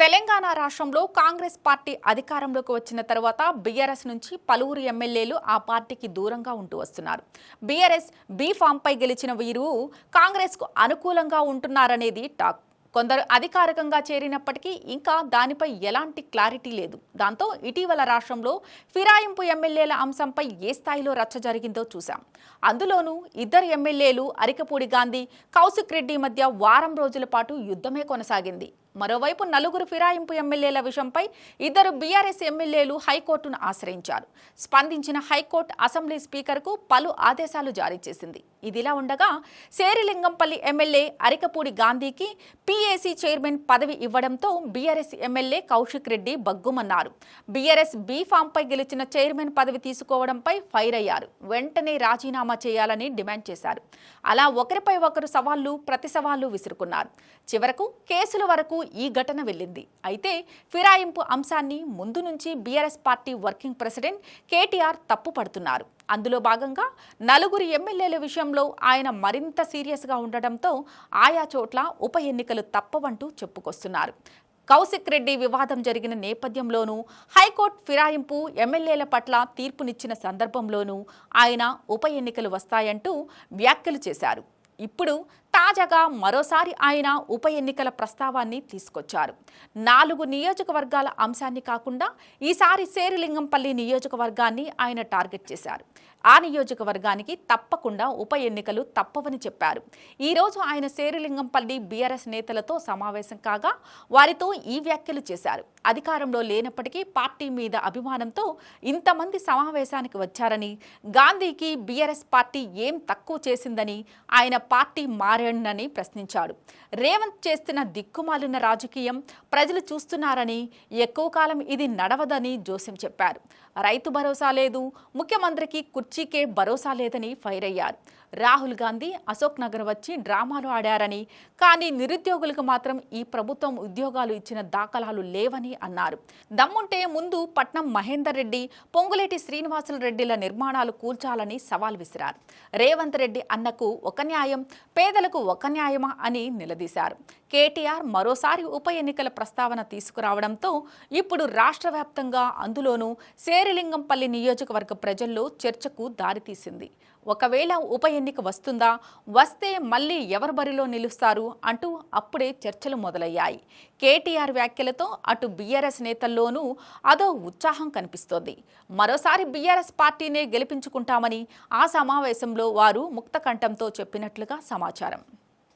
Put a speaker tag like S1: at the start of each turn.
S1: తెలంగాణ రాష్ట్రంలో కాంగ్రెస్ పార్టీ అధికారంలోకి వచ్చిన తర్వాత బీఆర్ఎస్ నుంచి పలువురు ఎమ్మెల్యేలు ఆ పార్టీకి దూరంగా ఉంటూ వస్తున్నారు. బీఆర్ఎస్ బీ ఫామ్పై గెలిచిన వీరు కాంగ్రెస్కు అనుకూలంగా ఉంటున్నారనేది టాక్. కొందరు అధికారికంగా చేరినప్పటికీ ఇంకా దానిపై ఎలాంటి క్లారిటీ లేదు. దాంతో ఇటీవల రాష్ట్రంలో ఫిరాయింపు ఎమ్మెల్యేల అంశంపై ఏ స్థాయిలో రచ్చ జరిగిందో చూశాం. అందులోనూ ఇద్దరు ఎమ్మెల్యేలు అరికపూడి గాంధీ కౌశిక్ రెడ్డి మధ్య వారం రోజుల పాటు యుద్ధమే కొనసాగింది. మరోవైపు నలుగురు ఫిరాయింపు ఎమ్మెల్యేల విషయంపై ఇద్దరు బీఆర్ఎస్ ఎమ్మెల్యేలు హైకోర్టును ఆశ్రయించారు. స్పందించిన హైకోర్టు అసెంబ్లీ స్పీకర్కు పలు ఆదేశాలు జారీ చేసింది. ఇదిలా ఉండగా శేరిలింగంపల్లి ఎమ్మెల్యే అరికపూడి గాంధీకి పీఏసీ చైర్మన్ పదవి ఇవ్వడంతో బీఆర్ఎస్ ఎమ్మెల్యే కౌశిక్ రెడ్డి బగ్గుమన్నారు. బీఆర్ఎస్ బీ ఫామ్పై గెలిచిన చైర్మన్ పదవి తీసుకోవడంపై ఫైర్ అయ్యారు. వెంటనే రాజీనామా చేయాలని డిమాండ్ చేశారు. అలా ఒకరిపై ఒకరు సవాళ్ళు ప్రతి సవాళ్ళు విసురుకున్నారు. చివరకు కేసుల వరకు ఈ ఘటన వెళ్ళింది. అయితే ఫిరాయింపు అంశాన్ని ముందు నుంచి BRS party working president KTR తప్పు పడుతున్నారు. అందులో భాగంగా నలుగురు ఎమ్మెల్యేల విషయంలో ఆయన మరింత సీరియస్గా ఉండటంతో ఆయా చోట్ల ఉప ఎన్నికలు తప్పవంటూ చెప్పుకొస్తున్నారు. కౌశిక్ రెడ్డి వివాదం జరిగిన నేపథ్యంలోనూ హైకోర్టు ఫిరాయింపు ఎమ్మెల్యేల పట్ల తీర్పునిచ్చిన సందర్భంలోనూ ఆయన ఉప ఎన్నికలు వస్తాయంటూ వ్యాఖ్యలు చేశారు. ఇప్పుడు తాజాగా మరోసారి ఆయన ఉప ఎన్నికల ప్రస్తావాన్ని తీసుకొచ్చారు. నాలుగు నియోజకవర్గాల అంశాన్ని కాకుండా ఈసారి శేరిలింగంపల్లి నియోజకవర్గాన్ని ఆయన టార్గెట్ చేశారు. ఆ నియోజకవర్గానికి తప్పకుండా ఉప ఎన్నికలు తప్పవని చెప్పారు. ఈరోజు ఆయన శేరిలింగంపల్లి బీఆర్ఎస్ నేతలతో సమావేశం కాగా వారితో ఈ వ్యాఖ్యలు చేశారు. అధికారంలో లేనప్పటికీ పార్టీ మీద అభిమానంతో ఇంతమంది సమావేశానికి వచ్చారని గాంధీకి బీఆర్ఎస్ పార్టీ ఏం తక్కువ చేసిందని ఆయన పార్టీ మారేనని ప్రశ్నించాడు రేవంత్ చేస్తున్న దిక్కుమాలిన రాజకీయం ప్రజలు చూస్తున్నారని ఎక్కువ కాలం ఇది నడవదని జోస్యం చెప్పారు. రైతు భరోసా లేదు ముఖ్యమంత్రికి కుర్చీకే భరోసా లేదని ఫైర్ అయ్యారు. రాహుల్ గాంధీ అశోక్ నగర్ వచ్చి డ్రామాలు ఆడారని కానీ నిరుద్యోగులకు మాత్రం ఈ ప్రభుత్వం ఉద్యోగాలు ఇచ్చిన దాఖలాలు లేవని అన్నారు. దమ్ముంటే ముందు పట్నం మహేందర్ రెడ్డి పొంగులేటి శ్రీనివాసులు రెడ్డిల నిర్మాణాలు కూల్చాలని సవాల్ విసిరారు. రేవంత్ రెడ్డి అన్నకు ఒక న్యాయం పేదలకు ఒక న్యాయమా అని నిలదీశారు. కేటీఆర్ మరోసారి ఉప ఎన్నికల ప్రస్తావన తీసుకురావడంతో ఇప్పుడు రాష్ట్ర వ్యాప్తంగా అందులోనూ శేరిలింగంపల్లి నియోజకవర్గ ప్రజల్లో చర్చకు దారితీసింది. ఒకవేళ ఉప ఎన్నిక వస్తుందా? వస్తే మళ్ళీ ఎవరు బరిలో నిలుస్తారు? అంటూ అప్పుడే చర్చలు మొదలయ్యాయి. కేటీఆర్ వ్యాఖ్యలతో అటు బీఆర్ఎస్ నేతల్లోనూ అదో ఉత్సాహం కనిపిస్తోంది. మరోసారి బీఆర్ఎస్ పార్టీనే గెలిపించుకుంటామని ఆ సమావేశంలో వారు ముక్తకంఠంతో చెప్పినట్లుగా సమాచారం.